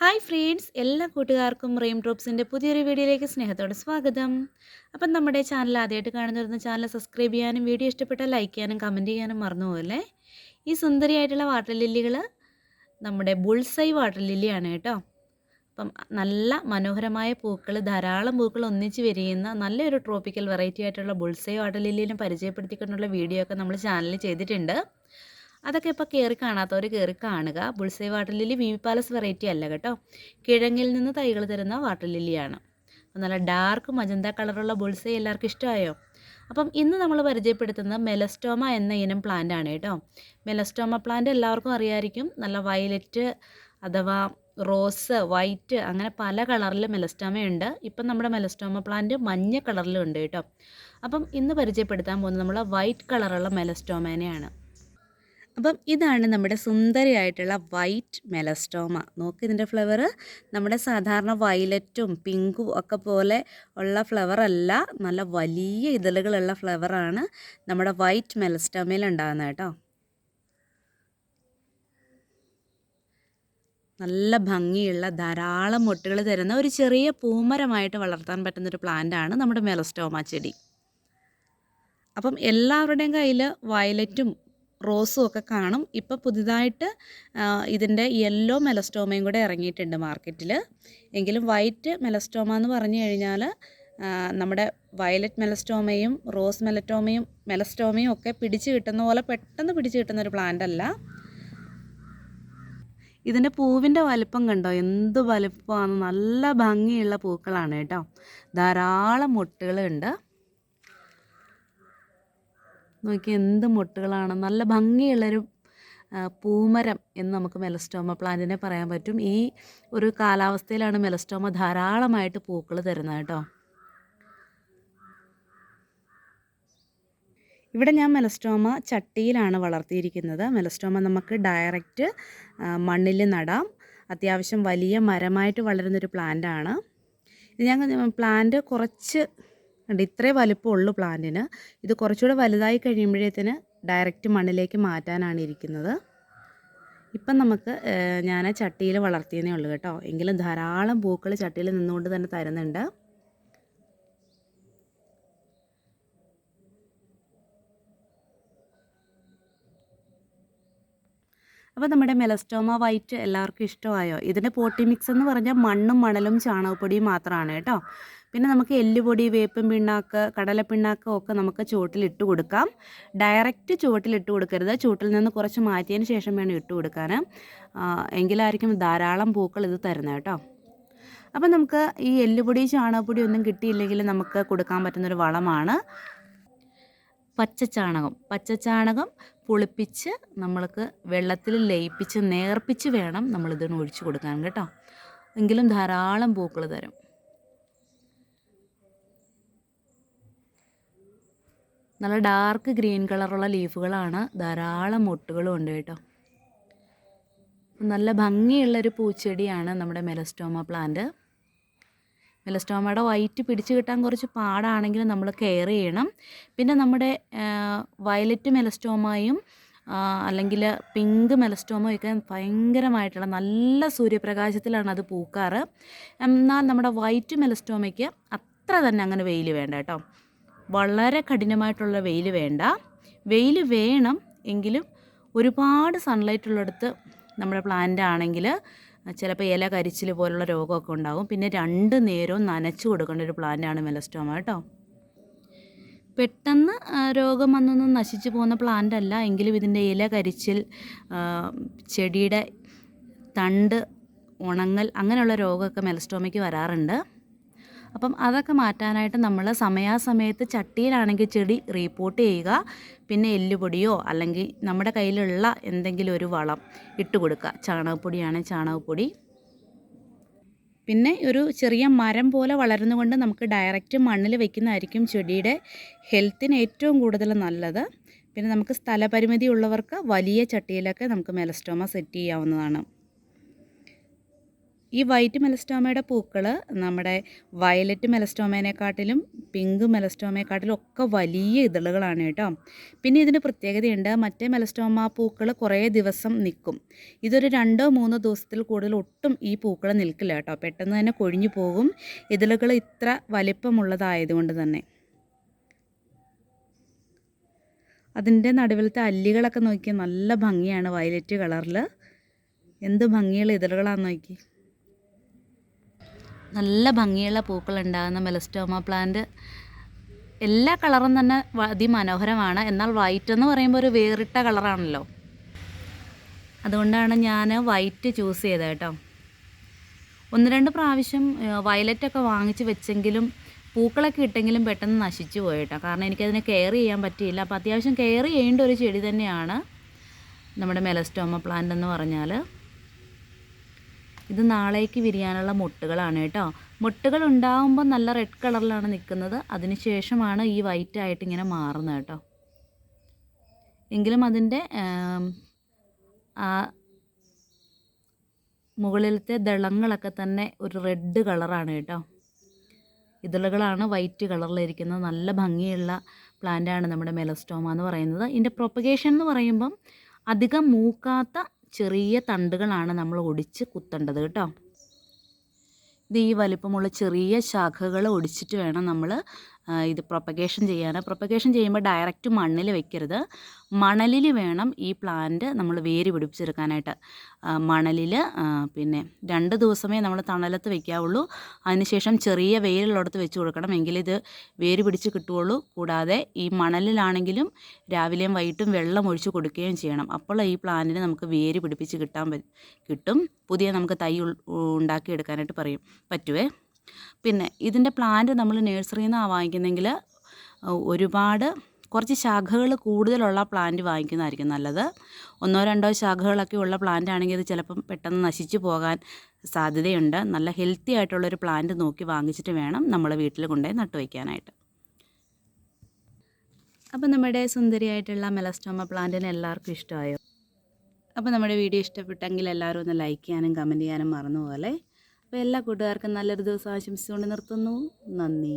Hi friends എല്ലാ കൂട്ടുകാർക്കും റെയിം ഡ്രോപ്സിന്റെ പുതിയൊരു വീഡിയോയിലേക്ക് സ്നേഹത്തോടെ സ്വാഗതം. അപ്പം നമ്മുടെ ചാനൽ ആദ്യമായിട്ട് കാണുന്നവരുന്ന ചാനൽ സബ്സ്ക്രൈബ് ചെയ്യാനും വീഡിയോ ഇഷ്ടപ്പെട്ടാൽ ലൈക്ക് ചെയ്യാനും കമന്റ് ചെയ്യാനും മറന്നുപോലെ ഈ സുന്ദരിയായിട്ടുള്ള വാട്ടർ ലില്ലികൾ നമ്മുടെ ബുൾസൈ വാട്ടർ ലില്ലിയാണ് കേട്ടോ. അപ്പം നല്ല മനോഹരമായ പൂക്കൾ ധാരാളം പൂക്കൾ ഒന്നിച്ച് വിരിയുന്ന നല്ലൊരു ട്രോപ്പിക്കൽ വെറൈറ്റി ആയിട്ടുള്ള ബുൾസൈ വാട്ടർ ലില്ലിനെ പരിചയപ്പെടുത്തിക്കൊണ്ടുള്ള വീഡിയോ ഒക്കെ നമ്മൾ ചാനലിൽ ചെയ്തിട്ടുണ്ട്. അതൊക്കെ ഇപ്പോൾ കയറി കാണാത്തവർ കയറി കാണുക. Bullseye water lily V palace variety അല്ല കേട്ടോ. കിഴങ്ങിൽ നിന്ന് തൈകൾ തരുന്ന വാട്ടർ ലില്ലിയാണ്. നല്ല ഡാർക്ക് മജന്ത കളറുള്ള ബുൾസൈ എല്ലാവർക്കും ഇഷ്ടമായോ? അപ്പം ഇന്ന് നമ്മൾ പരിചയപ്പെടുത്തുന്നത് മെലസ്റ്റോമ എന്ന ഇനം പ്ലാന്റ് ആണ് കേട്ടോ. മെലസ്റ്റോമ പ്ലാന്റ് എല്ലാവർക്കും അറിയാമായിരിക്കും നല്ല വയലറ്റ് അഥവാ റോസ് വൈറ്റ് അങ്ങനെ പല കളറിൽ മെലസ്റ്റോമയുണ്ട്. ഇപ്പം നമ്മുടെ മെലസ്റ്റോമ പ്ലാന്റ് മഞ്ഞ കളറിലുണ്ട് കേട്ടോ. അപ്പം ഇന്ന് പരിചയപ്പെടുത്താൻ പോകുന്നത് നമ്മൾ വൈറ്റ് കളറുള്ള മെലസ്റ്റോമേനെയാണ്. അപ്പം ഇതാണ് നമ്മുടെ സുന്ദരിയായിട്ടുള്ള വൈറ്റ് മെലസ്റ്റോമ നോക്ക് ഇതിന്റെ ഫ്ലവർ നമ്മുടെ സാധാരണ വയലറ്റും പിങ്കും ഒക്കെ പോലെ ഉള്ള ഫ്ലവർ അല്ല. നല്ല വലിയ ഇതളുകളുള്ള ഫ്ലവറാണ് നമ്മുടെ വൈറ്റ് മെലസ്റ്റോമയിൽ ഉണ്ടാകുന്നത് കേട്ടോ. നല്ല ഭംഗിയുള്ള ധാരാളം മുട്ടുകൾ തരുന്ന ഒരു ചെറിയ പൂമരമായിട്ട് വളർത്താൻ പറ്റുന്ന ഒരു പ്ലാന്റാണ് നമ്മുടെ മെലസ്റ്റോമ ചെടി. അപ്പം എല്ലാവരുടെയും കയ്യിൽ വയലറ്റും റോസും ഒക്കെ കാണും. ഇപ്പോൾ പുതുതായിട്ട് ഇതിന്റെ യെല്ലോ മെലസ്റ്റോമയും കൂടെ ഇറങ്ങിയിട്ടുണ്ട് മാർക്കറ്റിൽ എങ്കിലും വൈറ്റ് മെലസ്റ്റോമ എന്ന് പറഞ്ഞു കഴിഞ്ഞാൽ നമ്മുടെ വയലറ്റ് മെലസ്റ്റോമയും റോസ് മെലറ്റോമയും മെലസ്റ്റോമയും ഒക്കെ പിടിച്ചു കിട്ടുന്ന പോലെ പെട്ടെന്ന് പിടിച്ചു കിട്ടുന്ന ഒരു പ്ലാന്റ് അല്ല. ഇതിന്റെ പൂവിന്റെ വലിപ്പം കണ്ടോ? എന്ത് വലിപ്പമാണ് നല്ല ഭംഗിയുള്ള പൂക്കളാണ് കേട്ടോ. ധാരാളം മുട്ടുകളുണ്ട്. നോക്കി എന്ത് മുട്ടുകളാണ്. നല്ല ഭംഗിയുള്ളൊരു പൂമരം എന്ന് നമുക്ക് മെലസ്റ്റോമ പ്ലാന്റിനെ പറയാൻ പറ്റും. ഈ ഒരു കാലാവസ്ഥയിലാണ് മെലസ്റ്റോമ ധാരാളമായിട്ട് പൂക്കൾ തരുന്നത് കേട്ടോ. ഇവിടെ ഞാൻ മെലസ്റ്റോമ ചട്ടിയിലാണ് വളർത്തിയിരിക്കുന്നത്. മെലസ്റ്റോമ നമുക്ക് ഡയറക്റ്റ് മണ്ണിൽ നടാം. അത്യാവശ്യം വലിയ മരമായിട്ട് വളരുന്നൊരു പ്ലാന്റാണ്. ഇത് ഞാൻ പ്ലാന്റ് കുറച്ച് ഉണ്ട് ഇത്രേ വലുപ്പമുള്ളൂ പ്ലാന്റിന് ഇത് കുറച്ചുകൂടെ വലുതായി കഴിയുമ്പോഴത്തേന് ഡയറക്റ്റ് മണ്ണിലേക്ക് മാറ്റാനാണ് ഇരിക്കുന്നത്. ഇപ്പം നമുക്ക് ഞാൻ ചട്ടിയിൽ വളർത്തിയതേ ഉള്ളൂ കേട്ടോ. എങ്കിലും ധാരാളം പൂക്കൾ ചട്ടിയിൽ നിന്നുകൊണ്ട് തന്നെ തരുന്നുണ്ട്. അപ്പോൾ നമ്മുടെ മെലസ്റ്റോമ വൈറ്റ് എല്ലാവർക്കും ഇഷ്ടമായോ? ഇതിന്റെ പോട്ടി മിക്സ് എന്ന് പറഞ്ഞാൽ മണ്ണും മണലും ചാണകപ്പൊടിയും മാത്രമാണ് കേട്ടോ. പിന്നെ നമുക്ക് എല്ലുപൊടി വേപ്പും പിണ്ണാക്ക് കടലപ്പിണ്ണാക്ക് ഒക്കെ നമുക്ക് ചുവട്ടിലിട്ട് കൊടുക്കാം. ഡയറക്റ്റ് ചുവട്ടിലിട്ട് കൊടുക്കരുത്. ചുവട്ടിൽ നിന്ന് കുറച്ച് മാറ്റിയതിന് ശേഷം വേണം ഇട്ട് കൊടുക്കാൻ. എങ്കിലായിരിക്കും ധാരാളം പൂക്കൾ ഇത് തരുന്നത് കേട്ടോ. അപ്പം നമുക്ക് ഈ എല്ലുപൊടി ചാണകപ്പൊടി ഒന്നും കിട്ടിയില്ലെങ്കിൽ നമുക്ക് കൊടുക്കാൻ പറ്റുന്നൊരു വളമാണ്. പച്ചച്ചാണകം പച്ചച്ചാണകം പുളിപ്പിച്ച് നമ്മൾക്ക് വെള്ളത്തിൽ ലയിപ്പിച്ച് നേർപ്പിച്ച് വേണം നമ്മളിതിന് ഒഴിച്ചു കൊടുക്കാൻ കേട്ടോ. എങ്കിലും ധാരാളം പൂക്കൾ തരും. നല്ല ഡാർക്ക് ഗ്രീൻ കളറുള്ള ലീഫുകളാണ് ധാരാളം മൊട്ടുകളും ഉണ്ട് കേട്ടോ. നല്ല ഭംഗിയുള്ളൊരു പൂച്ചെടിയാണ് നമ്മുടെ മെലസ്റ്റോമ പ്ലാന്റ്. മെലസ്റ്റോമയുടെ വൈറ്റ് പിടിച്ചു കിട്ടാൻ കുറച്ച് പാടാണെങ്കിലും നമ്മൾ കെയർ ചെയ്യണം. പിന്നെ നമ്മുടെ വയലറ്റ് മെലസ്റ്റോമയും അല്ലെങ്കിൽ പിങ്ക് മെലസ്റ്റോമോ ഒക്കെ ഭയങ്കരമായിട്ടുള്ള നല്ല സൂര്യപ്രകാശത്തിലാണ് അത് പൂക്കാറ്. എന്നാൽ നമ്മുടെ വൈറ്റ് മെലസ്റ്റോമയ്ക്ക് അത്ര തന്നെ അങ്ങനെ വെയിൽ വേണ്ട കേട്ടോ. വളരെ കഠിനമായിട്ടുള്ള വെയിൽ വേണ്ട. വെയിൽ വേണം എങ്കിലും ഒരുപാട് സൺലൈറ്റ് ഉള്ളിടത്ത് നമ്മുടെ പ്ലാന്റ് ആണെങ്കിൽ ചിലപ്പോൾ ഇല കരിച്ചിൽ പോലുള്ള രോഗമൊക്കെ ഉണ്ടാകും പിന്നെ രണ്ട് നേരവും നനച്ചു കൊടുക്കേണ്ട ഒരു പ്ലാന്റാണ് മെലസ്റ്റോമ കേട്ടോ. പെട്ടെന്ന് രോഗം വന്നൊന്നും നശിച്ചു പോകുന്ന പ്ലാന്റ് അല്ല. എങ്കിലും ഇതിന്റെ ഇല കരിച്ചിൽ ചെടിയുടെ തണ്ട് ഉണങ്ങൽ അങ്ങനെയുള്ള രോഗമൊക്കെ മെലസ്റ്റോമയ്ക്ക് വരാറുണ്ട്. അപ്പം അതൊക്കെ മാറ്റാനായിട്ട് നമ്മൾ സമയാസമയത്ത് ചട്ടിയിലാണെങ്കിൽ ചെടി റീപ്പോർട്ട് ചെയ്യുക. പിന്നെ എല്ലുപൊടിയോ അല്ലെങ്കിൽ നമ്മുടെ കയ്യിലുള്ള എന്തെങ്കിലും ഒരു വളം ഇട്ട് കൊടുക്കുക. ചാണകപ്പൊടിയാണ് ചാണകപ്പൊടി. പിന്നെ ഒരു ചെറിയ മരം പോലെ വളരുന്നതുകൊണ്ട് നമുക്ക് ഡയറക്റ്റ് മണ്ണിൽ വെക്കുന്നതായിരിക്കും ചെടിയുടെ ഹെൽത്തിന് ഏറ്റവും കൂടുതൽ നല്ലത്. പിന്നെ നമുക്ക് സ്ഥലപരിമിതി ഉള്ളവർക്ക് വലിയ ചട്ടിയിലൊക്കെ നമുക്ക് മെലസ്റ്റോമ സെറ്റ് ചെയ്യാവുന്നതാണ്. ഈ വൈറ്റ് മെലസ്റ്റോമയുടെ പൂക്കൾ നമ്മുടെ വയലറ്റ് മെലസ്റ്റോമേനെക്കാട്ടിലും പിങ്ക് മെലസ്റ്റോമയെക്കാട്ടിലും ഒക്കെ വലിയ ഇതളുകളാണ് കേട്ടോ. പിന്നെ ഇതിന് പ്രത്യേകതയുണ്ട് മറ്റേ മെലസ്റ്റോമ പൂക്കൾ കുറേ ദിവസം നിൽക്കും ഇതൊരു രണ്ടോ മൂന്നോ ദിവസത്തിൽ കൂടുതൽ ഒട്ടും ഈ പൂക്കൾ നിൽക്കില്ല കേട്ടോ. പെട്ടെന്ന് തന്നെ കൊഴിഞ്ഞു പോകും. ഇതളുകൾ ഇത്ര വലിപ്പമുള്ളതായതുകൊണ്ട് തന്നെ. അതിന്റെ നടുവിലത്തെ അല്ലികളൊക്കെ നോക്കിയാൽ നല്ല ഭംഗിയാണ്. വയലറ്റ് കളറിൽ എന്ത് ഭംഗിയുള്ള ഇതളുകളാണെന്ന് നോക്കി നല്ല ഭംഗിയുള്ള പൂക്കൾ ഉണ്ടാകുന്ന മെലസ്റ്റോമ പ്ലാന്റ് എല്ലാ കളറും തന്നെ അതിമനോഹരമാണ്. എന്നാൽ വൈറ്റ് എന്ന് പറയുമ്പോൾ ഒരു വേറിട്ട കളറാണല്ലോ അതുകൊണ്ടാണ് ഞാൻ വൈറ്റ് ചൂസ് ചെയ്തത് കേട്ടോ. ഒന്ന് രണ്ട് പ്രാവശ്യം വയലറ്റൊക്കെ വാങ്ങിച്ച് വെച്ചെങ്കിലും പൂക്കളൊക്കെ ഇട്ടെങ്കിലും പെട്ടെന്ന് നശിച്ചു പോയി കേട്ടോ. കാരണം എനിക്കതിനെ കെയർ ചെയ്യാൻ പറ്റിയില്ല. അപ്പോൾ അത്യാവശ്യം കെയർ ചെയ്യേണ്ട ഒരു ചെടി തന്നെയാണ് നമ്മുടെ മെലസ്റ്റോമ പ്ലാന്റ് എന്ന് പറഞ്ഞാൽ ഇത് നാളേക്ക് വിരിയാനുള്ള മുട്ടുകളാണ് കേട്ടോ. മുട്ടുകൾ ഉണ്ടാകുമ്പോൾ നല്ല റെഡ് കളറിലാണ് നിൽക്കുന്നത് അതിന് ശേഷമാണ് ഈ വൈറ്റ് ആയിട്ട് ഇങ്ങനെ മാറുന്നത് കേട്ടോ. എങ്കിലും അതിന്റെ ആ മുകളിലത്തെ ദളങ്ങളൊക്കെ തന്നെ ഒരു റെഡ് കളറാണ് കേട്ടോ. ഇതളുകളാണ് വൈറ്റ് കളറിലിരിക്കുന്നത് നല്ല ഭംഗിയുള്ള പ്ലാന്റാണ് നമ്മുടെ മെലസ്റ്റോമ എന്ന് പറയുന്നത്. ഇതിന്റെ പ്രൊപ്പഗേഷൻ എന്ന് പറയുമ്പം അധികം മൂക്കാത്ത ചെറിയ തണ്ടുകളാണ് നമ്മൾ ഒടിച്ച് കുത്തേണ്ടത് കേട്ടോ. ഇത് ഈ വലിപ്പമുള്ള ചെറിയ ശാഖകൾ ഒടിച്ചിട്ട് വേണം നമ്മൾ ഇത് പ്രൊപ്പഗേഷൻ ചെയ്യാൻ പ്രൊപ്പഗേഷൻ ചെയ്യുമ്പോൾ ഡയറക്റ്റ് മണ്ണിൽ വെക്കരുത്. മണലിൽ വേണം ഈ പ്ലാന്റ് നമ്മൾ വേര് പിടിപ്പിച്ചെടുക്കാനായിട്ട്. മണലിൽ പിന്നെ രണ്ട് ദിവസമേ നമ്മൾ തണലത്ത് വെക്കാവുള്ളൂ. അതിനുശേഷം ചെറിയ വെയിലുള്ളിടത്ത് വെച്ച് കൊടുക്കണം. എങ്കിലിത് വേര് പിടിച്ച് കിട്ടുകയുള്ളൂ. കൂടാതെ ഈ മണലിലാണെങ്കിലും രാവിലെയും വൈകിട്ടും വെള്ളം ഒഴിച്ച് കൊടുക്കുകയും ചെയ്യണം. അപ്പോൾ ഈ പ്ലാന്റിന് നമുക്ക് വേര് പിടിപ്പിച്ച് കിട്ടാൻ കിട്ടും. പുതിയ നമുക്ക് തൈ ഉണ്ടാക്കിയെടുക്കാനായിട്ട് പറയും. പറ്റുവേ? പിന്നെ ഇതിന്റെ പ്ലാന്റ് നമ്മൾ നഴ്സറിയിൽ നിന്നാണ് വാങ്ങിക്കുന്നതെങ്കിൽ ഒരുപാട് കുറച്ച് ശാഖകൾ കൂടുതലുള്ള പ്ലാന്റ് വാങ്ങിക്കുന്നതായിരിക്കും നല്ലത്. ഒന്നോ രണ്ടോ ശാഖകളൊക്കെ ഉള്ള പ്ലാന്റ് ആണെങ്കിൽ അത് ചിലപ്പം പെട്ടെന്ന് നശിച്ചു പോകാൻ സാധ്യതയുണ്ട്. നല്ല ഹെൽത്തി ആയിട്ടുള്ളൊരു പ്ലാന്റ് നോക്കി വാങ്ങിച്ചിട്ട് വേണം നമ്മൾ വീട്ടിൽ കൊണ്ടുപോയി നട്ടുവയ്ക്കാനായിട്ട് അപ്പോൾ നമ്മുടെ സുന്ദരിയായിട്ടുള്ള മെലസ്റ്റോമ പ്ലാന്റിന് എല്ലാവർക്കും ഇഷ്ടമായോ? അപ്പോൾ നമ്മുടെ വീഡിയോ ഇഷ്ടപ്പെട്ടെങ്കിൽ എല്ലാവരും ഒന്ന് ലൈക്ക് ചെയ്യാനും കമന്റ് ചെയ്യാനും മറന്നു പോലെ അപ്പോൾ എല്ലാ കൂട്ടുകാർക്കും നല്ലൊരു ദിവസം ആശംസിച്ചുകൊണ്ട് നിർത്തുന്നു. നന്ദി.